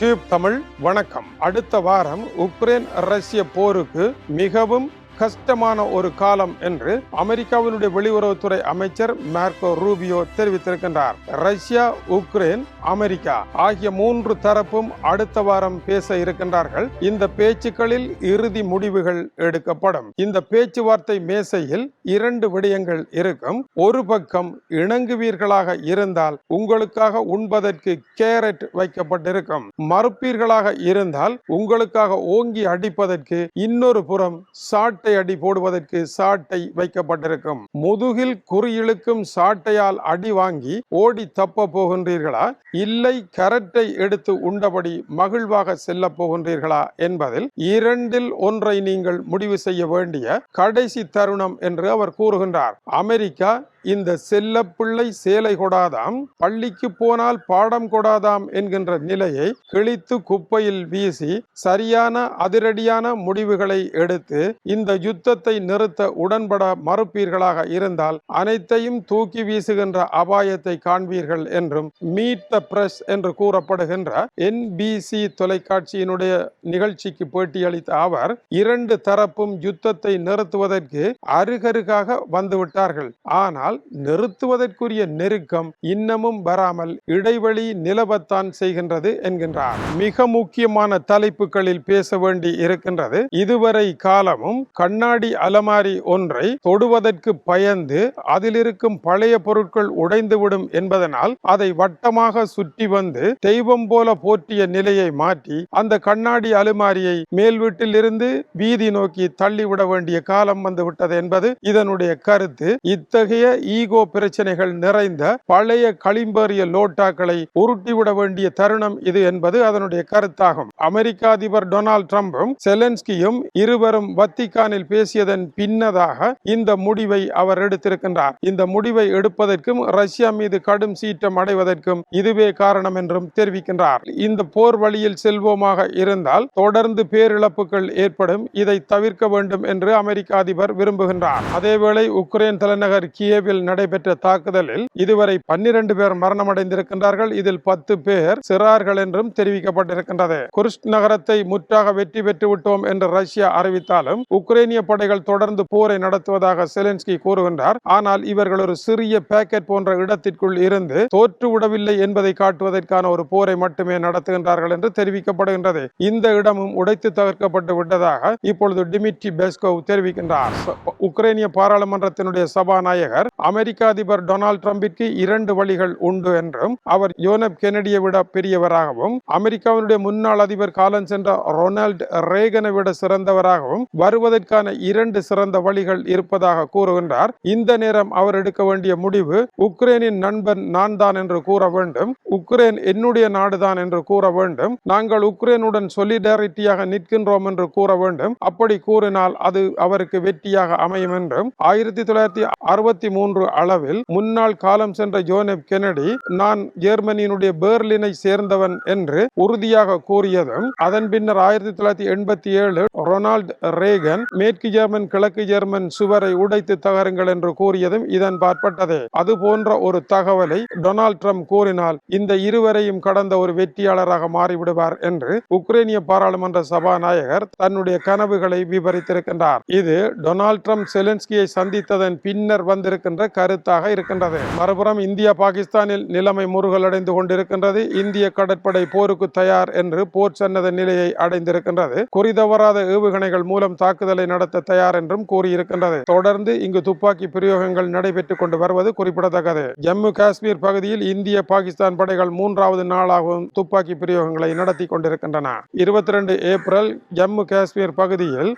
Tube Tamil வணக்கம். அடுத்த வாரம் உக்ரைன் ரஷ்ய போருக்கு மிகவும் கஷ்டமான ஒரு காலம் என்று அமெரிக்காவினுடைய வெளியுறவுத்துறை அமைச்சர் மார்க்கோ ரூபியோ தெரிவித்திருக்கின்றார். ரஷ்யா உக்ரைன் அமெரிக்கா ஆகிய மூன்று தரப்பும் அடுத்த வாரம் பேச இருக்கின்றார்கள். இந்த பேச்சுக்களில் இறுதி முடிவுகள் எடுக்கப்படும். இந்த பேச்சுவார்த்தை மேசையில் இரண்டு விடயங்கள் இருக்கும். ஒரு பக்கம் இணங்குவீர்களாக இருந்தால் உங்களுக்காக உண்பதற்கு கேரட் வைக்கப்பட்டிருக்கும். மறுப்பீர்களாக இருந்தால் உங்களுக்காக ஓங்கி அடிப்பதற்கு இன்னொரு புறம் சாட்டை சாட்டை அடி போடுவதற்கு சாட்டை வைக்கப்பட்டிருக்கும். முதுகில் குறியிழுக்கும் சாட்டையால் அடி வாங்கி ஓடி தப்ப போகின்றீர்களா? இல்லை கரட்டை எடுத்து உண்டபடி மகிழ்வாக செல்ல போகின்றீர்களா? என்பதில் இரண்டில் ஒன்றை நீங்கள் முடிவு செய்ய வேண்டிய கடைசி தருணம் என்று அவர் கூறுகின்றார். அமெரிக்கா இந்த செல்லப்பிள்ளை சேலை கொடாதாம் பள்ளிக்கு போனால் பாடம் கொடாதாம் என்கின்ற நிலையை கிழித்து குப்பையில் வீசி சரியான அதிரடியான முடிவுகளை எடுத்து இந்த யுத்தத்தை நிறுத்த உடன்பட மறுப்பீர்களாக இருந்தால் அனைத்தையும் தூக்கி வீசுகின்ற அபாயத்தை காண்பீர்கள் என்றும் மீட் த பிரஸ் என்று கூறப்படுகின்ற என்பிசி தொலைக்காட்சியினுடைய நிகழ்ச்சிக்கு பேட்டியளித்த அவர் இரண்டு தரப்பும் யுத்தத்தை நிறுத்துவதற்கு அருகருகாக வந்துவிட்டார்கள். ஆனால் நிறுத்துவதற்குரிய நெருக்கம் இன்னமும் வராமல் இடைவெளி நிலவத்தான் செய்கின்றது என்கின்றார். மிக முக்கியமான தலைப்புகளில் பேச வேண்டி இருக்கின்றது. இதுவரை காலமும் கண்ணாடி அலமாரி ஒன்றை தொடுவதற்கு பயந்து அதில் இருக்கும் பழைய பொருட்கள் உடைந்துவிடும் என்பதனால் அதை வட்டமாக சுற்றி வந்து தெய்வம் போல போற்றிய நிலையை மாற்றி அந்த கண்ணாடி அலுமாரியை மேல் வீட்டில் இருந்து வீதி நோக்கி தள்ளிவிட வேண்டிய காலம் வந்துவிட்டது என்பது இதனுடைய கருத்து. இத்தகைய ஈகோ பிரச்சனைகள் நிறைந்த பழைய களிம்பேறிய லோட்டாக்களை உருட்டிவிட வேண்டிய தருணம் இது என்பது அதனுடைய கருத்தாகும். அமெரிக்க அதிபர் டொனால்ட் ட்ரம்பும் செலன்ஸ்கியும் இருவரும் வத்திகானில் பேசியதன் பின்னதாக இந்த முடிவை அவர் எடுத்திருக்கின்றார். இந்த முடிவை எடுப்பதற்கும் ரஷ்யா மீது கடும் சீற்றம் அடைவதற்கும் இதுவே காரணம் என்றும் தெரிவிக்கின்றார். இந்த போர் வழியில் செல்வோமாக இருந்தால் தொடர்ந்து பேரிழப்புகள் ஏற்படும் இதை தவிர்க்க வேண்டும் என்று அமெரிக்க அதிபர் விரும்புகின்றார். அதேவேளை உக்ரைன் தலைநகர் கியேவில் நடைபெற்ற தாக்குதலில் இதுவரை பன்னிரண்டு பேர் மரணமடைந்திருக்கின்றார்கள். இதில் பத்து பேர் சிறார்கள் என்றும் தெரிவிக்கப்பட்டிருக்கின்றது. குர்ஸ்க் நகரத்தை முற்றாக வெற்றி பெற்றுவிட்டோம் என்று ரஷ்யா அறிவித்தாலும் உக்ரைனிய படைகள் தொடர்ந்து போரை நடத்துவதாக செலன்ஸ்கி கூறுகின்றார். ஆனால் இவர்கள் ஒரு சிறிய பேக்கெட் போன்ற இடத்திற்குள் இருந்து தோற்று விடவில்லை என்பதை காட்டுவதற்கான ஒரு போரை மட்டுமே நடத்துகின்றார்கள் என்று தெரிவிக்கப்படுகின்றது. இந்த இடமும் உடைத்து தவிர்க்கப்பட்டு விட்டதாக இப்பொழுது டிமிட்ரி பெஸ்கோவ் தெரிவிக்கின்றார். உக்ரைனிய பாராளுமன்றத்தினுடைய சபாநாயகர் அமெரிக்க அதிபர் டொனால்ட் டிரம்பிற்கு இரண்டு வழிகள் உண்டு என்றும் அவர் யோனப் கெனடியை விட பெரியவராகவும் அமெரிக்காவினுடைய முன்னாள் அதிபர் காலம் சென்ற ரொனால்ட் ரேகனை விட சிறந்தவராகவும் வருவதற்கான இரண்டு சிறந்த வழிகள் இருப்பதாக கூறுகின்றார். இந்த நேரம் அவர் எடுக்க வேண்டிய முடிவு உக்ரைனின் நண்பன் நான் தான் என்று கூற வேண்டும் உக்ரைன் என்னுடைய நாடுதான் என்று கூற வேண்டும் நாங்கள் உக்ரைனுடன் சொலிடாரிட்டியாக நிற்கின்றோம் என்று கூற வேண்டும் அப்படி கூறினால் அது அவருக்கு வெற்றியாக அமையும் என்றும் ஆயிரத்தி தொள்ளாயிரத்தி அறுபத்தி மூன்று அளவில் முன்னாள் காலம் சென்ற ஜோனெப் கெனடி நான் ஜெர்மனியினுடைய பேர்லினை சேர்ந்தவன் என்று உறுதியாக கூறியதும் அதன் பின்னர் ஆயிரத்தி தொள்ளாயிரத்தி எண்பத்தி ஏழு ரொனால்ட் ரேகன் மேற்கு ஜெர்மன் கிழக்கு ஜெர்மன் சுவரை உடைத்து தகருங்கள் என்று கூறியதும் இதன் பார்ப்பட்டதே அது போன்ற ஒரு தகவலை டொனால்ட் ட்ரம்ப் கூறினால் இந்த இருவரையும் கடந்த ஒரு வெற்றியாளராக மாறிவிடுவார் என்று உக்ரைனிய பாராளுமன்ற சபாநாயகர் தன்னுடைய கனவுகளை விவரித்திருக்கின்றார். இது டொனால்ட் ட்ரம்ப் செலன்ஸ்கியை சந்தித்ததன் பின்னர் வந்திருக்கின்ற கருத்தாக இருக்கின்றது. மறுபுறம் இந்தியா பாகிஸ்தானில் நிலைமை முருகலடைந்து கொண்டிருக்கின்றது. இந்திய கடற்படை போருக்கு தயார் என்று போர் சன்னத நிலையை அடைந்திருக்கின்றது. குறிதவராத ஏவுகணைகள் மூலம் தாக்குதலை நடத்த தயார் என்றும் கூறியிருக்கின்றது. தொடர்ந்து இங்கு துப்பாக்கி பிரயோகங்கள் நடைபெற்றுக் கொண்டு வருவது குறிப்பிடத்தக்கது. ஜம்மு காஷ்மீர் பகுதியில் இந்திய பாகிஸ்தான் படைகள் மூன்றாவது நாளாகவும் துப்பாக்கி பிரயோகங்களை நடத்தி கொண்டிருக்கின்றன. இருபத்தி ரெண்டு ஏப்ரல் ஜம்மு காஷ்மீர் பகுதியில்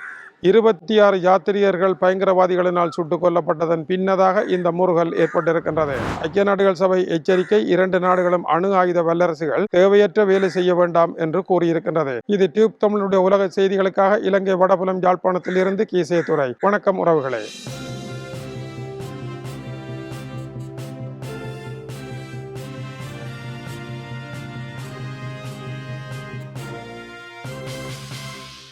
இருபத்தி ஆறு யாத்திரியர்கள் பயங்கரவாதிகளினால் சுட்டுக் கொல்லப்பட்டதன் பின்னதாக இந்த முருகல் ஏற்பட்டிருக்கின்றது. ஐக்கிய நாடுகள் சபை எச்சரிக்கை இரண்டு நாடுகளும் அணு ஆயுத வல்லரசுகள் தேவையற்ற வேலை செய்ய வேண்டாம் என்று கூறியிருக்கின்றது. இது டியூப் தமிழுடைய உலக செய்திகளுக்காக இலங்கை வடபுலம் யாழ்ப்பாணத்தில் இருந்து கீசே துறை வணக்கம் உறவுகளே.